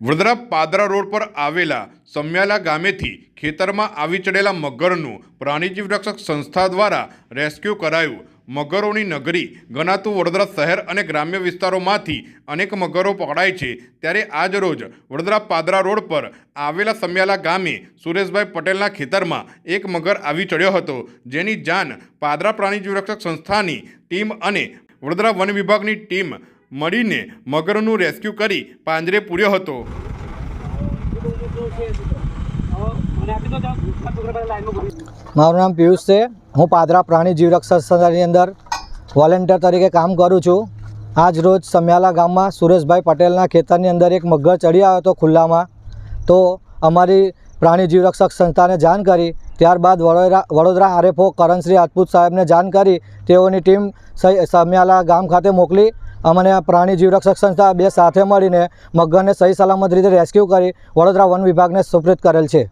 Vadodara Padra road પર આવેલા સમ્યાલા ગામેથી ખેતરમાં આવી ચડેલા મગરનું પ્રાણીજીવ રક્ષક સંસ્થા દ્વારા રેસ્ક્યુ કરાયું. મગરોની નગરી ગણાતું વડોદરા શહેર અને ગ્રામ્ય વિસ્તારોમાંથી અનેક મગરો પકડાય છે. ત્યારે આજ રોજ વડોદરા પાદરા રોડ પર આવેલા સમ્યાલા ગામે સુરેશભાઈ પટેલના ખેતરમાં એક મગર આવી ચડ્યો હતો. જેની જાણ પાદરા પ્રાણીજીવ રક્ષક સંસ્થાની ટીમ અને વડોદરા વન વિભાગની ટીમ મળીને મગરનું રેસ્ક્યુ કરી પાંજરે પૂર્યો હતો. મારું નામ પિયુષ છે. હું પાદરા પ્રાણી જીવરક્ષક સંસ્થાની અંદર વોલેન્ટિયર તરીકે કામ કરું છું. આજ રોજ સમ્યાલા ગામમાં સુરેશભાઈ પટેલના ખેતરની અંદર એક મગર ચડી આવ્યો હતો ખુલ્લામાં. તો અમારી પ્રાણી જીવરક્ષક સંસ્થાને જાણ કરી. ત્યારબાદ વડોદરા વડોદરા આરએફઓ કરણશ્રી રાજપૂત સાહેબને જાણ કરી. તેઓની ટીમ સમ્યાલા ગામ ખાતે મોકલી. અમને આ પ્રાણી જીવરક્ષક સંસ્થા બે સાથે મળીને મગરને સહી સલામત રીતે રેસ્ક્યુ કરી વડોદરા વન વિભાગને સુપ્રત કરેલ છે.